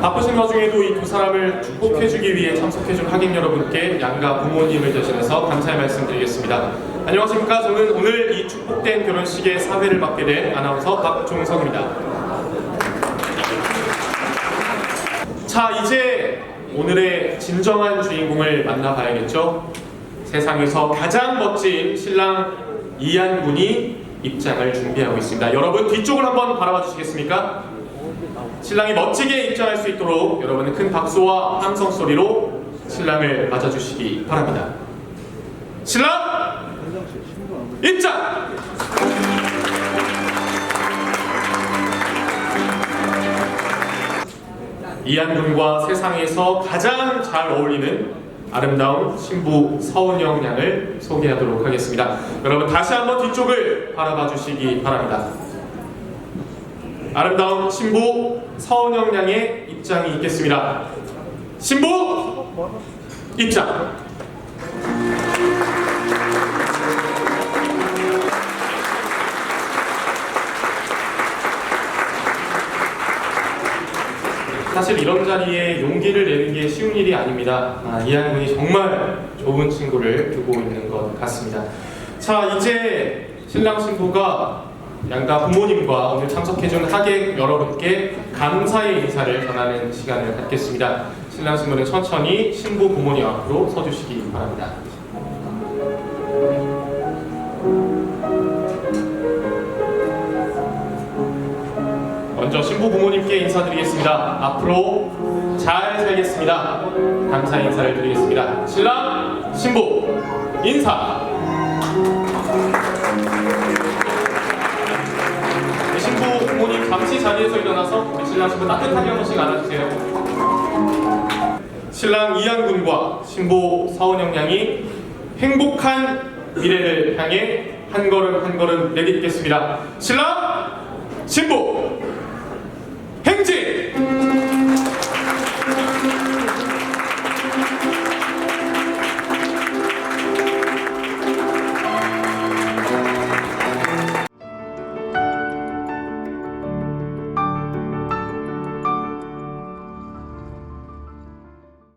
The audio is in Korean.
바쁘신 와중에도 이 두 사람을 축복해주기 위해 참석해준 하객 여러분께 양가 부모님을 대신해서 감사의 말씀드리겠습니다. 안녕하십니까? 저는 오늘 이 축복된 결혼식의 사회를 맡게 된 아나운서 박종석입니다. 자, 이제 오늘의 진정한 주인공을 만나봐야겠죠? 세상에서 가장 멋진 신랑 이한 군이 입장을 준비하고 있습니다. 여러분 뒤쪽을 한번 바라봐 주시겠습니까? 신랑이 멋지게 입장할 수 있도록 여러분은 큰 박수와 함성 소리로 신랑을 맞아주시기 바랍니다. 신랑 입장! 이한군과 세상에서 가장 잘 어울리는 아름다운 신부 서은영 양을 소개하도록 하겠습니다. 여러분 다시 한번 뒤쪽을 바라봐 주시기 바랍니다. 아름다운 신부 서은영 양의 입장이 있겠습니다. 신부 입장. 사실 이런 자리에 용기를 내는 게 쉬운 일이 아닙니다. 아, 이한 분이 정말 좋은 친구를 두고 있는 것 같습니다. 자, 이제 신랑 신부가 양가 부모님과 오늘 참석해준 하객 여러분께 감사의 인사를 전하는 시간을 갖겠습니다. 신랑 신부는 천천히 신부 부모님 앞으로 서주시기 바랍니다. 먼저 신부 부모님께 인사드리겠습니다. 앞으로 잘 살겠습니다. 감사 인사를 드리겠습니다. 신랑, 신부 인사. 잠시 자리에서 일어나서 우리 신랑 신부 따뜻하게 한 번씩 안아주세요. 신랑 이한군과 신부 서은영 양이 행복한 미래를 향해 한 걸음 한 걸음 내딛겠습니다. 신랑, 신부 행진!